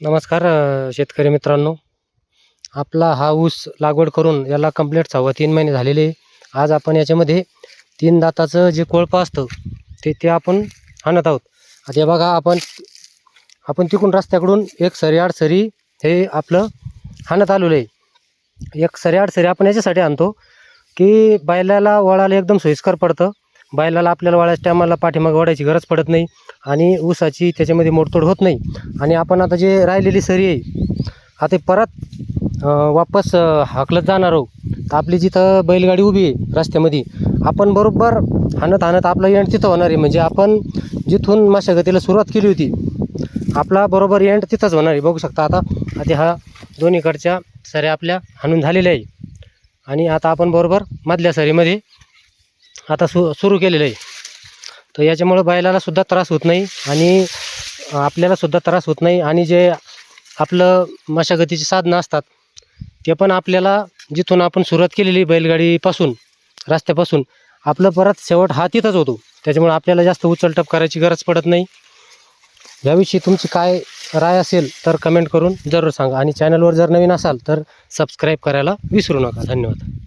नमस्कार शेतकरी मित्रांनो. आपला हा ऊस लागवड करून याला कंप्लीट सव्वा तीन महिने झालेले आहे. आज आपण याच्यामध्ये तीन दाताचं जे कोळपं असतं ते ते आपण आणत आहोत. आता हे बघा आपण आपण तिकून रस्त्याकडून एक सरी आड सरी हे आपलं आणत आलेलं आहे. एक सरी आड सरी आपण याच्यासाठी आणतो की बैलाला वळायला एकदम सोयीस्कर पडतं. बैलाला आपल्याला वळायच्या टायमाला पाठीमागे वाढायची गरज पडत नाही आणि ऊसाची त्याच्यामध्ये मोडतोड होत नाही. आणि आपण आता जे राहिलेली सरी आहे आता परत वापस हाकलत जाणार आहोत. तर आपली जिथं बैलगाडी उभी आहे रस्त्यामध्ये आपण बरोबर हाणत हाणत आपला एंड तिथं होणार आहे. म्हणजे आपण जिथून मशागतीला सुरुवात केली होती आपला बरोबर एंड तिथंच होणार आहे. बघू शकता आता आता हा दोन्हीकडच्या सऱ्या आपल्या हाणून झालेल्या आहे. आणि आता आपण बरोबर मधल्या सरीमध्ये आता सु सुरू केलेलं आहे. तर याच्यामुळं बैलाला सुद्धा त्रास होत नाही आणि आपल्याला सुद्धा त्रास होत नाही आणि जे आपलं मशागतीची साधनं असतात ते पण आपल्याला जिथून आपण सुरुवात केलेली बैलगाडीपासून रस्त्यापासून आपलं परत शेवट हा तिथंच होतो. त्याच्यामुळे आपल्याला जास्त उचलटप करायची गरज पडत नाही. याविषयी तुमची काय राय असेल तर कमेंट करून जरूर सांगा आणि चॅनलवर जर नवीन असाल तर सबस्क्राईब करायला विसरू नका. धन्यवाद.